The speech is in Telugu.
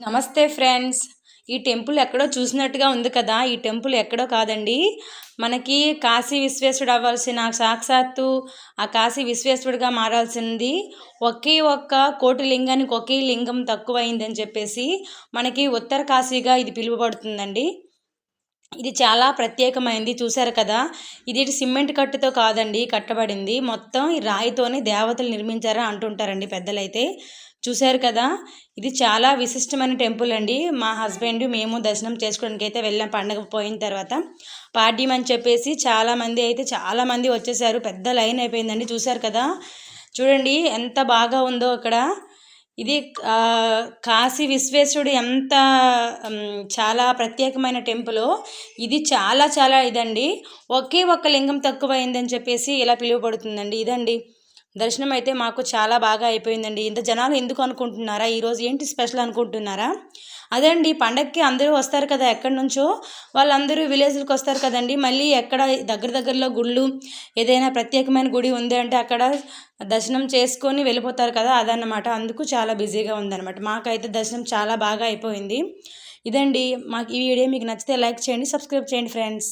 నమస్తే ఫ్రెండ్స్. ఈ టెంపుల్ ఎక్కడో చూసినట్టుగా ఉంది కదా. ఈ టెంపుల్ ఎక్కడో కాదండి. మనకి కాశీ విశ్వేశ్వరుడు అవ్వాల్సిన సాక్షాత్తు ఆ కాశీ విశ్వేశ్వరుడిగా మారాల్సింది. ఒకే ఒక్క కోటి లింగానికి ఒకే లింగం తక్కువైందని చెప్పేసి మనకి ఉత్తర కాశీగా ఇది పిలువబడుతుందండి. ఇది చాలా ప్రత్యేకమైంది చూసారు కదా? ఇది సిమెంట్ కట్టుతో కాదండి కట్టబడింది. మొత్తం ఈ రాయితోనే దేవతలు నిర్మించారా అంటుంటారండి పెద్దలైతే. చూశారు కదా? ఇది చాలా విశిష్టమైన టెంపుల్ అండి. మా హస్బెండ్ మేము దర్శనం చేసుకోవడానికి అయితే వెళ్ళాం పండగ పోయిన తర్వాత. పాడ్యం అని చెప్పేసి చాలామంది అయితే చాలామంది వచ్చేసారు. పెద్ద లైన్ అయిపోయిందండి చూశారు కదా? చూడండి ఎంత బాగా ఉందో అక్కడ. ఇది కాశీ విశ్వేశ్వరుడు ఎంత చాలా ప్రత్యేకమైన టెంపుల్ ఇది చాలా చాలా ఇదండి. ఒకే ఒక్క లింగం తక్కువైందని చెప్పేసి ఇలా పిలువబడుతుందండి. ఇదండి. దర్శనం అయితే మాకు చాలా బాగా అయిపోయిందండి. ఇంత జనాలు ఎందుకు అనుకుంటున్నారా? ఈరోజు ఏంటి స్పెషల్ అనుకుంటున్నారా? అదే అండి పండగకి అందరూ వస్తారు కదా ఎక్కడి నుంచో? వాళ్ళందరూ విలేజ్లకు వస్తారు కదండి మళ్ళీ ఎక్కడ దగ్గర దగ్గరలో గుళ్ళు ఏదైనా ప్రత్యేకమైన గుడి ఉంది అంటే అక్కడ దర్శనం చేసుకొని వెళ్ళిపోతారు కదా అదన్నమాట. అందుకు చాలా బిజీగా ఉందన్నమాట. మాకైతే దర్శనం చాలా బాగా అయిపోయింది. ఇదండి మాకు ఈ వీడియో మీకు నచ్చితే లైక్ చేయండి సబ్స్క్రైబ్ చేయండి ఫ్రెండ్స్.